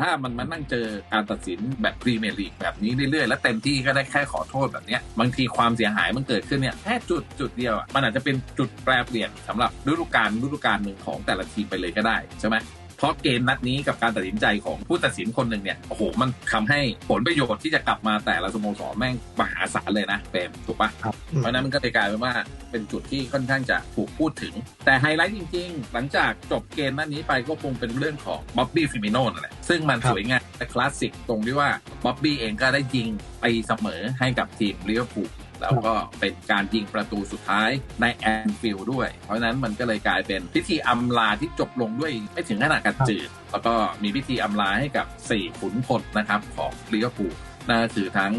ถ้ามันมานั่งเจอการตัดสินแบบพรีเมียร์ลีกแบบนี้เรื่อยๆ และเต็มที่ก็ได้แค่ขอโทษแบบนี้บางทีความเสียหายมันเกิดขึ้นเนี่ยแค่จุดจุดเดียวมันอาจจะเป็นจุดแปรเปลี่ยนสำหรับฤดูกาลฤดูกาลหนึ่งของแต่ละทีมไปเลยก็ได้ใช่ไหม เพราะเกมนัดนี้กับการตัดสินใจของผู้ตัดสินคนหนึ่งเนี่ยโอ้โหมันทำให้ผลประโยชน์ที่จะกลับมาแต่ละสโมสรแม่งมหาศาลเลยนะเปรมถูกปะครับเพราะฉะนั้นมันก็เลยกลายเป็นว่าเป็นจุดที่ค่อนข้างจะถูกพูดถึง แต่ไฮไลท์จริง ๆ หลังจากจบเกมนัดนี้ไปก็คงเป็นเรื่องของบ๊อบบี้ฟิมิโน่นั่นแหละซึ่งมันครับสวยงามและคลาสสิกตรงที่ว่าบ๊อบบี้เองก็ได้ยิงไปเสมอให้กับทีมลิเวอร์พูล แล้วก็เป็นการยิงประตูสุดท้ายในแอนฟิลด์ด้วย เพราะฉะนั้นมันก็เลยกลายเป็นพิธีอำลาที่จบลงด้วยไม่ถึงขนาดการจืด แล้วก็มีพิธีอำลาให้กับ 4 ขุนพลนะครับของลิเวอร์พูลนั่นก็คือทั้ง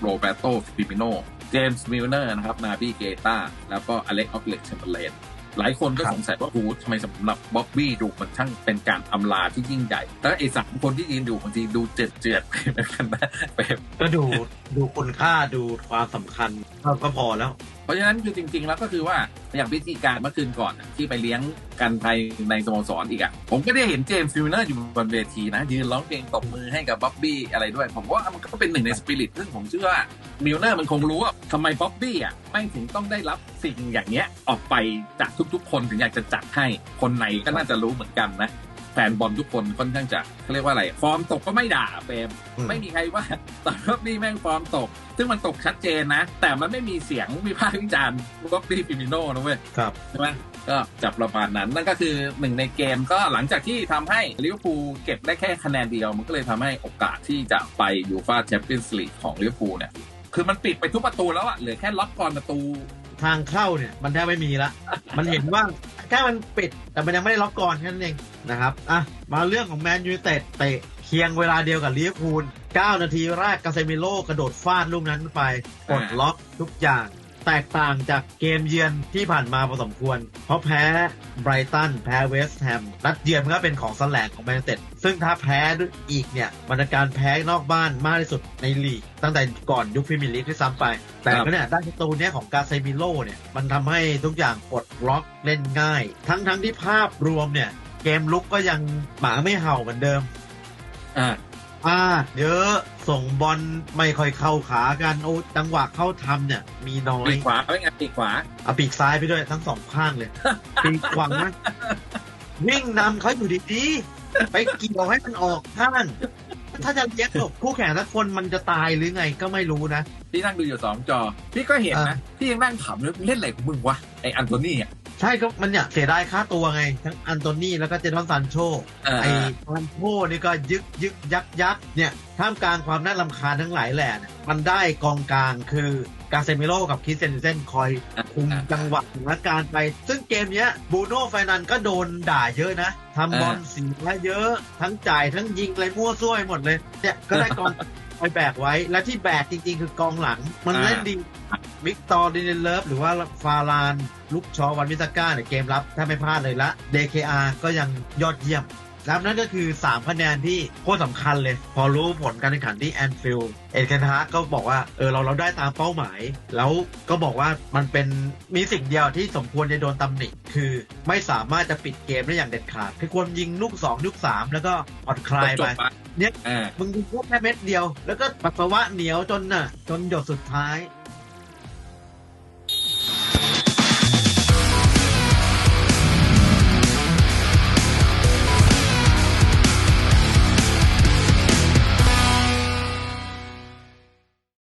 โรเบโตฟิมิโน เจมส์มิลเนอร์นะครับ นาบีเกตาแล้วก็อเล็กออกเล็กเชมเบอร์เลน หลายคนก็ครับสงสัยว่าโอ้โหทำไมสำหรับบ๊อบบี้ดูมันช่างเป็นการอำลาที่ยิ่งใหญ่แล้วไอ้สามคนที่ยืนอยู่บางทีดูเจือดเจือดๆไปเหมือนกันนะแบบก็ดูดูคุณค่าดูความสำคัญ ก็พอแล้ว เพราะฉะนั้นคือจริง ๆ แล้วก็คือว่าอย่างพิธีการเมื่อคืนก่อนน่ะที่ไปเลี้ยงกันภายในสโมสรอีกอะผมก็ได้เห็นเจมส์ฟิลเนอร์อยู่บนเวทีนะยืนร้องเพลงตบมือให้กับบ๊อบบี้อะไรด้วย ผมว่ามันก็เป็นหนึ่งในสปิริตซึ่งผมเชื่อว่ามิลเนอร์มันคงรู้ว่าทำไมบ๊อบบี้อะไม่ถึงต้องได้รับสิ่งอย่างเนี้ยออกไปจากทุกๆ คนถึงอยากจะจัดให้คนไหนก็น่าจะรู้เหมือนกันนะ แฟนบอลทุกคนค่อนข้างจะเขาเรียกว่าอะไร ฟอร์มตกก็ไม่ด่าเปรมอืมไม่มีใครว่าตอนรอบนี้แม่งฟอร์มตก ซึ่งมันตกชัดเจนนะ แต่มันไม่มีเสียงวิพากษ์วิจารณ์บ๊อบบี้ฟิมิโน่นะเว้ยครับใช่ไหมก็จับประมาณนั้น นั่นก็คือหนึ่งในเกมก็หลังจากที่ทำให้ลิเวอร์พูลเก็บได้แค่คะแนนเดียว มันก็เลยทำให้โอกาสที่จะไปยูฟาแชมเปี้ยนส์ลีกของลิเวอร์พูลเนี่ยคือมันปิดไปทุกประตูแล้วอะเหลือแค่ล็อกกรอนประตูทางเข้าเนี่ยมันแทบไม่มีละ มันเห็นว่าแค่มันปิดแต่มันยังไม่ได้ล็อกก่อนแค่นั้นเองนะครับอะมาเรื่องของแมนยูเต็ดเตะเคียงเวลาเดียวกับลิเวอร์พูล9นาทีแรกกาเซมิโลกระโดดฟาดลูกนั้นไปกดล็อกทุกอย่าง แตกต่างจากเกมเยือนที่ผ่านมาพอสมควร เพราะแพ้ไบรตันแพ้เวสต์แฮมนัดเยือนมันก็เป็นของแสลงของแมนยูเต็ดซึ่งถ้าแพ้อีกเนี่ยมันเป็นการแพ้นอกบ้านมากที่สุดในลีก ตั้งแต่ก่อนยุคพรีเมียร์ลีกที่ซ้ำไป แต่ก็เนี่ยได้ประตูเนี้ยของกาเซมิโลเนี่ยมันทำให้ทุกอย่างปลดล็อกเล่นง่าย ทั้งทั้งที่ภาพรวมเนี่ยเกมลุกก็ยังหมาไม่เห่าเหมือนเดิมอ่า อ่าเยอะ ส่งบอลไม่ค่อยเข้าขากันโอ้จังหวะเข้าทำเนี่ย มีน้อยปีกขวาเป็นไงปีกขวาเอาปีกซ้ายไปด้วยทั้งสองข้างเลย ปีกขวาวิ่งนำเขาอยู่ดีๆไปเกี่ยวให้มันออกข้างถ้าจะเลี้ยงหลบคู่แข่งสักคนมันจะตายหรือไงก็ไม่รู้นะพี่นั่งดูอยู่สองจอ พี่ก็เห็นนะ พี่ยังนั่งขำเลยเล่นอะไรของมึงวะไออันโทนี่อะ ใช่ก็มันเนี่ยเสียดายค่าตัวไง ทั้งอันโตนี่แล้วก็เจนอนซันโชเออไอ้ซันโชนี่ก็ยึกยึกยักยักเนี่ยท่ามกลางความน่ารำคาญทั้งหลายแหล่เนี่ยมันได้กองกลางคือกาเซมิโลกับคริสเซนเซนคอยคุมจังหวะสถานการณ์ไป ซึ่งเกมเนี้ยบูโน่ไฟนันก็โดนด่าเยอะนะทำบอลเสียเยอะ ทั้งจ่ายทั้งยิงอะไรมั่วซั่วไปหมดเลยเนี่ยก็ได้กอง คอยแบกไว้ และที่แบกจริง ๆ คือกองหลัง มันเล่นดีวิกตอร์ดินเลิฟหรือว่าฟาลานลุกชอวันวิสก้าเนี่ยเกมรับถ้าไม่พลาดเลยละ DKR ก็ยังยอดเยี่ยมแล้วนั่นก็คือ 3 คะแนนที่โคตรสำคัญเลย พอรู้ผลการแข่งขันที่แอนฟิลด์เอ็นเคนฮาร์ก็บอกว่า เออ เราเราได้ตามเป้าหมาย แล้วก็บอกว่ามันเป็นมีสิ่งเดียวที่สมควรจะโดนตำหนิ คือไม่สามารถจะปิดเกมได้อย่างเด็ดขาด คือควรยิงลูก 2 ลูก 3 แล้วก็ผ่อนคลายไป เนี่ยอ่า มึงยิงแค่เม็ดเดียว แล้วก็ปัสสาวะเหนียวจนน่ะ จนหยดสุดท้าย